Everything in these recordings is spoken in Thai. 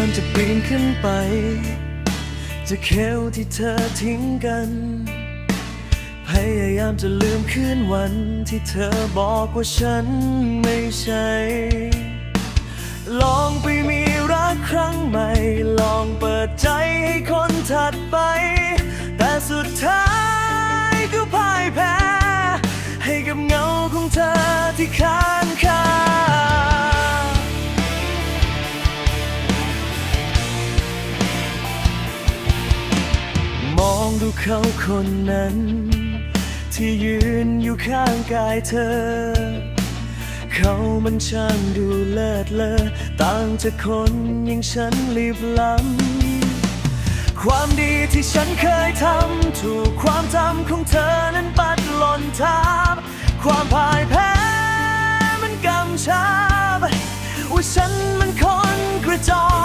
ามจะปีนขึ้นไป จะเคลที่เธอทิ้งกัน พยายามจะลืมคืนวันที่เธอบอกว่าฉันไม่ใช่ ลองไปมีรักครั้งใหม่ ลองเปิดใจให้คนถัดไป แต่สุดท้ายก็พ่ายแพ้ ให้กับเงาของเธอที่ค้าง มองดูเขาคนนั้น ที่ยืนอยู่ข้างกายเธอ เขามันช่างดูเลิศเลอต่างจากคนอย่างฉันลีบล้ำความดีที่ฉันเคยทำ ถูกความจำของเธอนั้นปัดหล่นทับความพ่ายแพ้มันกำชับว่าฉันมันคนกระจอก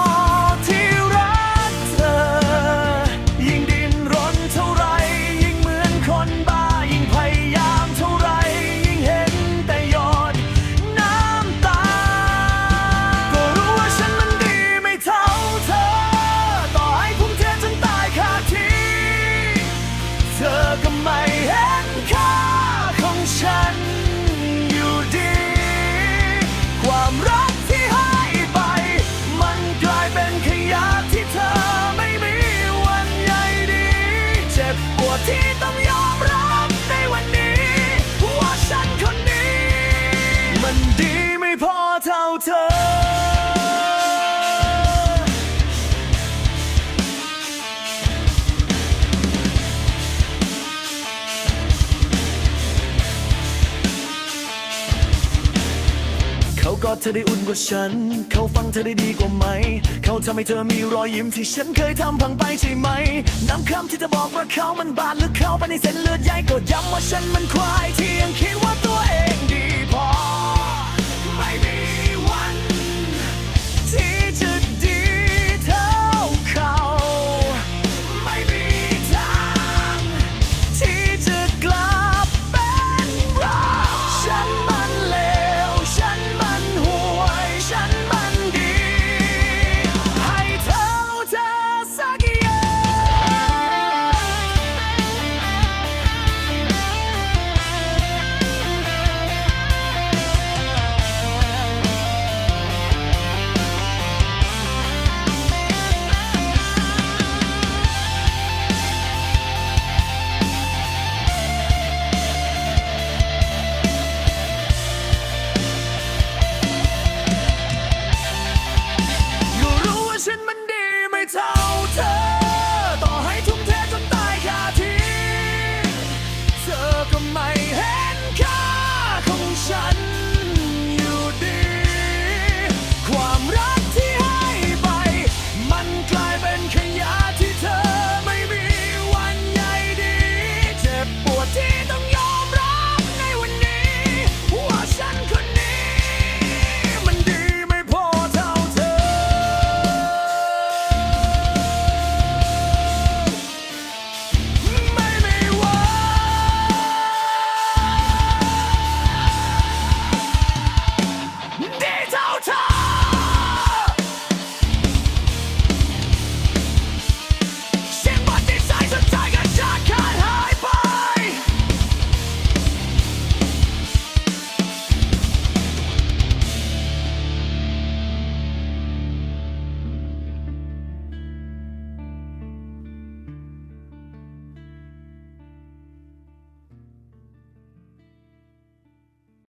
เธอ เขากอดเธอได้อุ่นกว่าฉัน เขาฟังเธอได้ดีกว่าไหม เขาทำให้เธอมีรอยยิ้มที่ฉันเคยทำพังไปใช่ไหม น้ำคำที่เธอบอกว่าเขามันบาดลึกเข้าไปในเส้นเลือดใหญ่ก็ย้ำว่าฉันมันควายที่ยังคิดว่าตัวเอง มันดีไม่เท่าเธอ